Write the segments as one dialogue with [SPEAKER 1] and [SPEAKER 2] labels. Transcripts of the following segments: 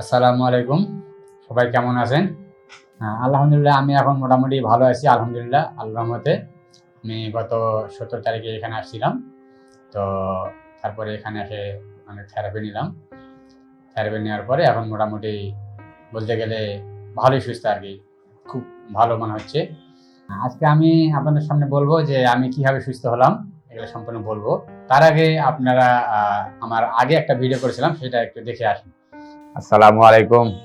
[SPEAKER 1] আসসালামু আলাইকুম। সবাই কেমন আছেন? হ্যাঁ, আলহামদুলিল্লাহ আমি এখন মোটামুটি ভালো আছি আলহামদুলিল্লাহ আল্লাহর রহমতে। আমি গত সত্তর তারিখে এখানে আসছিলাম। তো তারপরে এখানে এসে মানে থেরাপি নিলাম। থেরাপি নেওয়ার পরে এখন মোটামুটি বলতে গেলে ভালোই সুস্থ আর কি খুব ভালো মনে হচ্ছে। আজকে আমি আপনাদের সামনে বলব যে আমি কীভাবে সুস্থ হলাম এগুলো সম্পূর্ণ বলব। তার আগে আপনারা আমার আগে একটা ভিডিও করেছিলাম সেটা একটু দেখে আসুন।
[SPEAKER 2] আসসালামু আলাইকুম।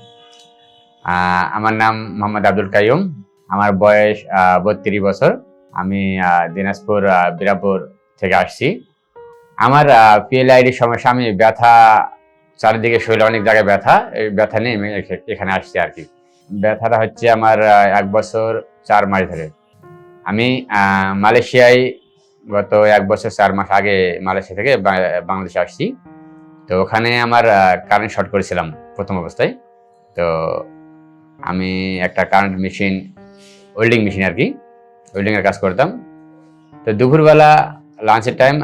[SPEAKER 2] আমার নাম মোহাম্মদ আব্দুল কাইয়ুম। আমার বয়স বত্রিশ বছর। আমি দিনাজপুর বিরাপুর থেকে আসছি। আমার পিএলআইডির সমস্যা, আমি ব্যথা, চারিদিকে শরীরে অনেক জায়গায় ব্যথা। এই ব্যথা নিয়ে আমি এখে- এখানে আসছি আর কি। ব্যথাটা হচ্ছে আমার এক বছর চার মাস ধরে। আমি মালয়েশিয়ায় গত এক বছর চার মাস আগে মালয়েশিয়া থেকে বাংলাদেশে আসছি। তো ওখানে আমার কারেন্ট শর্ট করেছিলাম। প্রথম অবস্থায়। তো আমি একটা কারেন্ট মেশিন ওয়েল্ডিং মেশিন আর কি ওয়েল্ডিংয়ের কাজ করতাম। তো দুপুরবেলা লাঞ্চের টাইম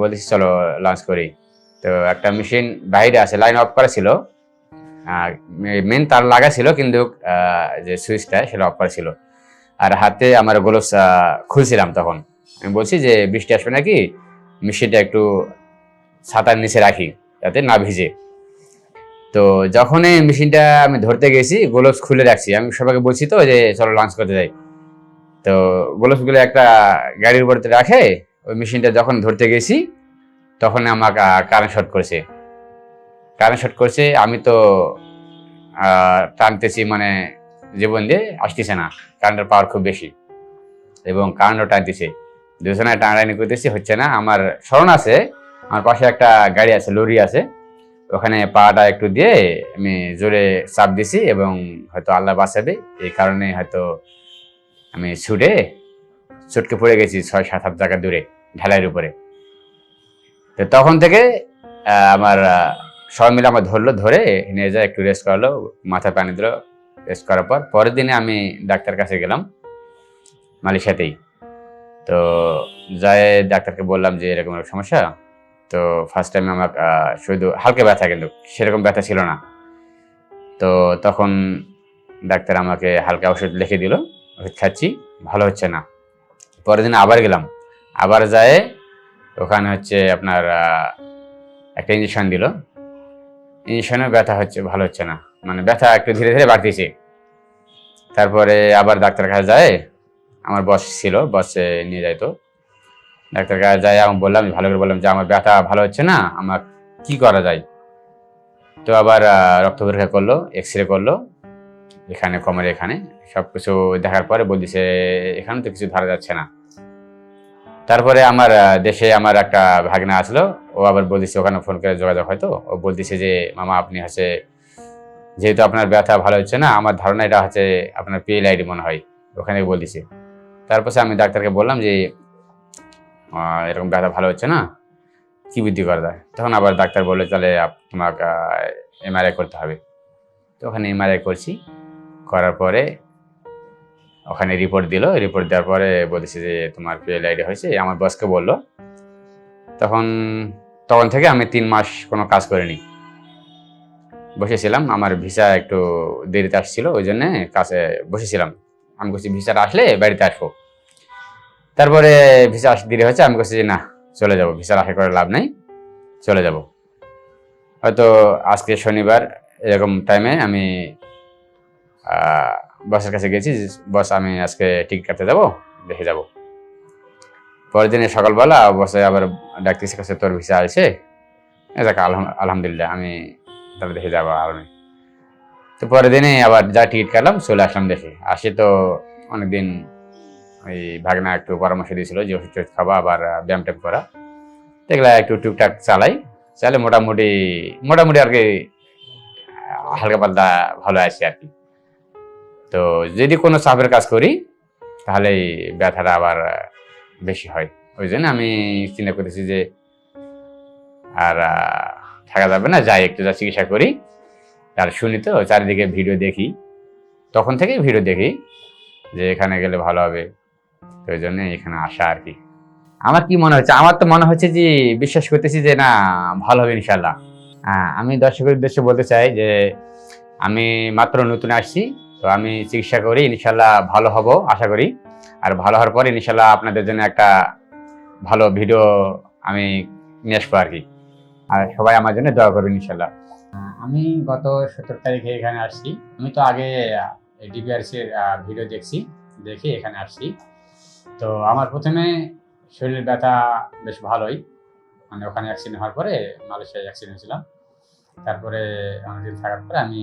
[SPEAKER 2] বলতেছি, চলো লাঞ্চ করি। তো একটা মেশিন বাইরে আছে লাইন অফ করা ছিল। মেন তার লাগা ছিল, কিন্তু যে সুইচটা সেটা অফ করা ছিল। আর হাতে আমার গ্লোভস খুলছিলাম তখন। আমি বলছি যে, বৃষ্টি আসবে নাকি? মেশিনটা একটু ছাতার নিচে রাখি, যাতে না ভিজে। তো যখন এই মেশিনটা আমি ধরতে গেছি গ্লোভস খুলে রাখছি। আমি সবাইকে বলছি তো যে, চলো লাঞ্চ করতে যাই। তো গ্লোভসগুলো একটা গাড়ির উপরে রাখে, ওই মেশিনটা যখন ধরতে গেছি, তখন আমাকে কারেন্ট শর্ট করেছে। কারেন্ট শর্ট করছে, আমি তো টানতেছি মানে জীবন দিয়ে, আসতেছে না। কারেন্টের পাওয়ার খুব বেশি। এবং কারেন্টও টানতেছে। দুজনে টানাটানি করতেছি, হচ্ছে না। আমার স্মরণ আছে, আমার পাশে একটা গাড়ি আছে লরি আছে। ওখানে পাটা একটু দিয়ে আমি জোরে চাপ দিছি এবং হয়তো আল্লাহ বাঁচাবে। এই কারণে হয়তো আমি ছুটে ছুটকে পড়ে গেছি ছয়, সাত হাত জায়গা দূরে, ঢালাইয়ের উপরে। তো তখন থেকে আমার সবাই মিলে আমার ধরলো, ধরে নিয়ে যায়, একটু রেস্ট করালো, মাথায় পানি দিল রেস্ট করার পর পরের দিনে আমি ডাক্তার কাছে গেলাম, মালয়েশিয়াতেই। তো যাই, ডাক্তারকে বললাম যে, এরকম সমস্যা? তো ফার্স্ট টাইমে আমার শুধু হালকা ব্যথা কিন্তু সেরকম ব্যথা ছিল না। তো তখন ডাক্তার আমাকে হালকা ওষুধ লিখে দিল, ওষুধ খাচ্ছি, ভালো হচ্ছে না। পরের দিন আবার গেলাম, আবার যায় ওখানে হচ্ছে আপনার একটা ইঞ্জেকশন দিল। ইঞ্জেকশনে ব্যথা হচ্ছে, ভালো হচ্ছে না। মানে ব্যথা একটু ধীরে ধীরে বাড়তেছে। তারপরে আবার ডাক্তার কাছে যায়, আমার বস ছিল বসে নিয়ে যাইতো। ডাক্তার কাছে যাই, আমি বললাম ভালো করে বললাম যে, আমার ব্যথা ভালো হচ্ছে না, আমার কি করা যায়? তো আবার রক্ত পরীক্ষা করল এক্স রে করল, এখানে, কমের এখানে সব কিছু দেখার পরে বলতেছে, এখানে তো কিছু ধরা যাচ্ছে না। তারপরে আমার দেশে আমার একটা ভাগনা আসলো, ও আবার বলতেছে, ওখানে ফোন করে যোগাযোগ হয়তো ও বলতেছে যে, মামা, আপনি হচ্ছে, যেহেতু আপনার ব্যথা ভালো হচ্ছে না, আমার ধারণা এটা হচ্ছে আপনার পিএলআইডি মনে হয়। ওখানে বলতেছে। তারপর আমি ডাক্তারকে বললাম যে এরকম ব্যথা ভালো হচ্ছে না? কি বুদ্ধি করা যায়? তখন আবার ডাক্তার বলল, তাহলে তোমাকে এমআরআই করতে হবে। তো ওখানে এমআরআই করছি। করার পরে ওখানে রিপোর্ট দিল। রিপোর্ট দেওয়ার পরে বলেছে যে, তোমার পিএলআইডি হয়েছে। আমার বসকে বলল। তখন তখন থেকে আমি তিন মাস কোনো কাজ করিনি। বসেছিলাম। আমার ভিসা একটু দেরিতে আসছিল, ওই জন্যে কাছে বসেছিলাম। আমি বলছি, ভিসাটা আসলে বাড়িতে আসব। তারপরে ভিসা আসতে দেরি হয়েছে, আমি বলছি যে না, চলে যাব ভিসার আশা করে লাভ নেই, চলে যাব। হয়তো আজকে শনিবার এরকম টাইমে আমি বসের কাছে গেছি বস, আমি আজকে টিকিট কাটতে যাব, দেখে যাব। পরের দিনে সকালবেলা বসে আবার ডাক্তার কাছে তোর ভিসা আছে দেখ আলহামদুলিল্লাহ, আমি তাহলে দেখে যাব, আর তো পরের দিনে আবার যা টিকিট কাটলাম, চলে আসলাম দেখে। আসি তো অনেকদিন ওই ভাগনা একটু পরামর্শ দিয়েছিল যে ওষুধ টষুধ খাওয়া আবার ব্যায়াম ট্যাম করা। দেখলা একটু টুকটাক চালাই। চালে মোটামুটি মোটামুটি আর কি হালকা পাতলা ভালো আছি আর কি। তো যদি কোনো চাপের কাজ করি, তাহলে ব্যথাটা আবার বেশি হয়। ওই জন্য আমি চিন্তা করেছি যে, আর থাকা যাবে না, যাই একটু যা চিকিৎসা করি। আর শুনি তো, চারিদিকে ভিডিও দেখি। তখন থেকেই ভিডিও দেখি, যে এখানে গেলে ভালো হবে। তো ওই জন্য এখানে আসা আর কি। আমার কি মনে হচ্ছে? আমার তো মনে হচ্ছে যে বিশ্বাস করতেছি যে না ভালো হবে ইনশাল্লাহ
[SPEAKER 3] আহ, আমি দর্শকের উদ্দেশ্যে বলতে চাই যে আমি মাত্র নতুন আসছি তো আমি চিকিৎসা করি ইনশাল্লাহ ভালো হব আশা করি। আর ভালো হওয়ার পর ইনশাল্লাহ আপনাদের জন্য একটা ভালো ভিডিও আমি নিয়ে আসব আর কি। আর সবাই আমার জন্য দোয়া করবেন ইনশাল্লাহ
[SPEAKER 2] আমি গত সতেরো তারিখে এখানে আসছি। আমি তো আগে ডিপিআরসি এর ভিডিও দেখছি দেখে এখানে আসছি। তো আমার প্রথমে শরীরের ব্যথা বেশ ভালোই। মানে ওখানে অ্যাক্সিডেন্ট হওয়ার পরে মালয়েশিয়ায় অ্যাক্সিডেন্ট হয়েছিলাম। তারপরে অনেকদিন থাকার পরে আমি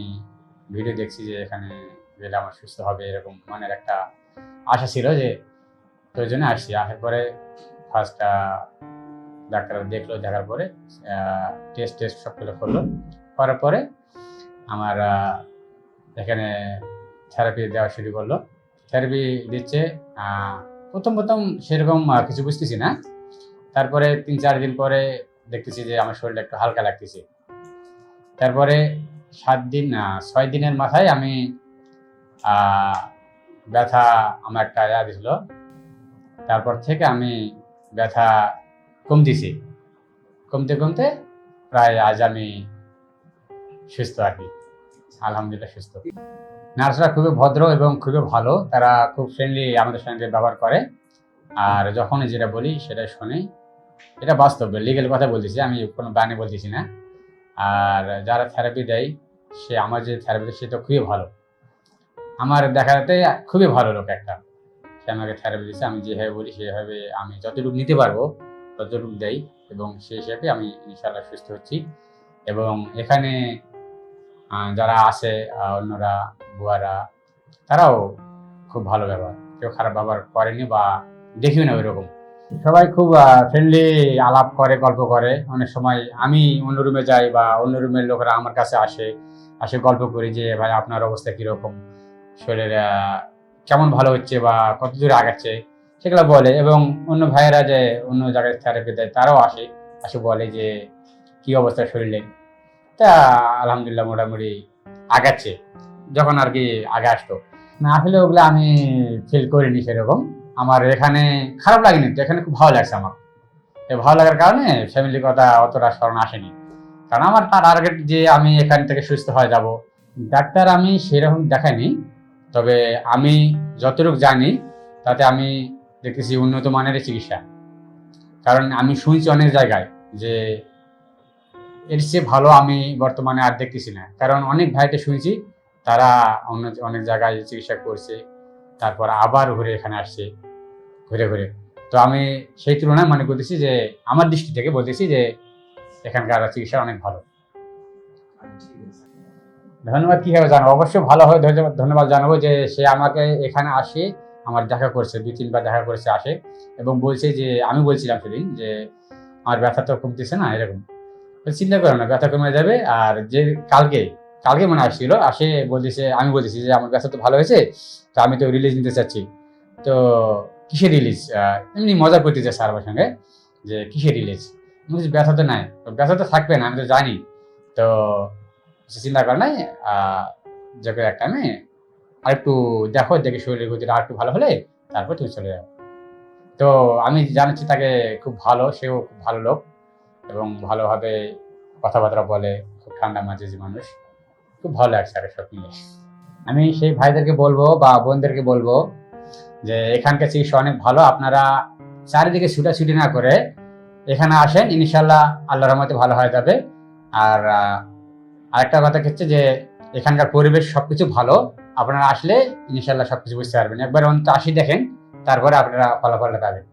[SPEAKER 2] ভিডিও দেখছি যে এখানে গেলে আমার সুস্থ হবে এরকম মনের একটা আশা ছিল যে তো ওই জন্য আসছি। আসার পরে ফার্স্ট ডাক্তার দেখল, দেখার পরে টেস্ট টেস্ট সবগুলো করল। করার পরে আমার এখানে থেরাপি দেওয়া শুরু করল। থেরাপি দিচ্ছে প্রথম প্রথম সেরকম কিছু বুঝতেছি না। তারপরে তিন চার দিন পরে দেখতেছি যে আমার শরীরটা একটু হালকা লাগতেছে। তারপরে সাত দিন ছয় দিনের মাথায় আমি ব্যথা আমার একটা ইয়া দিছিল। তারপর থেকে আমি ব্যথা কমতেছি। কমতে কমতে প্রায় আজ আমি সুস্থ আর কি। আলহামদুলিল্লাহ সুস্থ। নার্সরা খুবই ভদ্র এবং খুবই ভালো। তারা খুব ফ্রেন্ডলি আমাদের সঙ্গে ব্যবহার করে। আর যখনই যেটা বলি, সেটা শুনি। এটা বাস্তব লিগেল কথা বলতেছি, আমি কোনো বানে বলতেছি না। আর যারা থেরাপি দেয়, সে আমার যে থেরাপি সে তো খুবই ভালো। আমার দেখাতে খুবই ভালো লোক একটা। সে আমাকে থেরাপি দিচ্ছে আমি যেভাবে বলি, সেভাবে আমি যতটুকু নিতে পারব, ততটুকু দেই। এবং সেই হিসাবে আমি ইনশাল্লাহ সুস্থ হচ্ছি। এবং এখানে যারা আসে অন্যরা, বুয়ারা, তারাও খুব ভালো ব্যবহার। কেউ খারাপ ব্যবহার করেনি বা দেখিও না ওইরকম। সবাই খুব ফ্রেন্ডলি আলাপ করে, গল্প করে। অনেক সময় আমি অন্য রুমে যাই বা অন্য রুমের লোকেরা আমার কাছে আসে আসে গল্প করি যে, ভাই, আপনার অবস্থা কীরকম? শরীরের কেমন ভালো হচ্ছে বা কত দূরে আগাচ্ছে? সেগুলো বলে এবং অন্য ভাইয়েরা যে অন্য জায়গায় থেরাপি দেয়, তারাও আসে আসে বলে যে, কি অবস্থা শরীরে? তা আলহামদুলিল্লাহ মোটামুটি আগাচ্ছে, যখন আর কি আগে আসতো। না আসলে ওগুলো আমি ফিল করিনি সেরকম। আমার এখানে খারাপ লাগেনি তো, এখানে খুব ভালো লাগছে আমার। ভালো লাগার কারণে ফ্যামিলির কথা অতটা স্মরণ আসেনি। কারণ আমার তার টার্গেট যে আমি এখান থেকে সুস্থ হয়ে যাব, ডাক্তার আমি সেরকম দেখাইনি তবে আমি যতটুকু জানি, তাতে আমি দেখতেছি উন্নত মানের চিকিৎসা। কারণ আমি শুনছি অনেক জায়গায় যে এর চেয়ে ভালো আমি বর্তমানে আর দেখতেছি না। কারণ অনেক ভাইতে শুনছি, তারা অন্য অনেক জায়গায় চিকিৎসা করছে, তারপর আবার ঘুরে এখানে আসছে, ঘুরে ঘুরে। তো আমি সেই তুলনায় মনে করতেছি যে, আমার দৃষ্টি থেকে বলতেছি যে, এখানকার চিকিৎসা অনেক ভালো। ধন্যবাদ কীভাবে জানাব অবশ্যই ভালো হয় ধন্যবাদ- ধন্যবাদ জানাব যে, সে আমাকে এখানে আসে, আমার দেখা করছে, দুই, তিনবার দেখা করেছে, আসে। এবং বলছে যে, আমি বলছিলাম সেদিন যে, আমার ব্যথা তো কমতেছে না, এরকম। চিন্তা করো না, ব্যথা কমে যাবে। আর যে কালকে কালকে মনে আসছিল, আসে বলতেছে, আমি বলতেছি যে আমার ব্যথা তো ভালো হয়েছে, তো আমি তো রিলিজ নিতে চাচ্ছি। তো কিসের রিলিজ এমনি মজা করতে চাই স্যার আমার সঙ্গে, যে কিসের রিলিজ বলছি, ব্যথা তো নাই। ব্যথা তো থাকবে না, আমি তো জানি। তো সে চিন্তা করে নাই যে কোনো একটা আমি আরেকটু দেখো, দেখে শরীরের গতিটা আরেকটু ভালো হলে তারপর তুমি চলে যাও। তো আমি জানাচ্ছি তাকে খুব ভালো, সেও খুব ভালো লোক। এবং ভালোভাবে কথাবার্তা বলে, খুব ঠান্ডা মাঝেজি মানুষ। খুব ভালো লাগছে আর সব মিলে। আমি সেই ভাইদেরকে বলব বা বোনদেরকে বলব যে এখানকার চিকিৎসা অনেক ভালো। আপনারা চারিদিকে ছুটাছুটি না করে এখানে আসেন ইনশাল্লাহ আল্লাহ রহমতে ভালো হয়ে যাবে। আর আরেকটা কথা হচ্ছে যে এখানকার পরিবেশ সবকিছু ভালো। আপনারা আসলে ইনশাল্লাহ সবকিছু বুঝতে পারবেন। একবার অন্তত আসি দেখেন, তারপরে আপনারা ফলাফলটা পাবেন।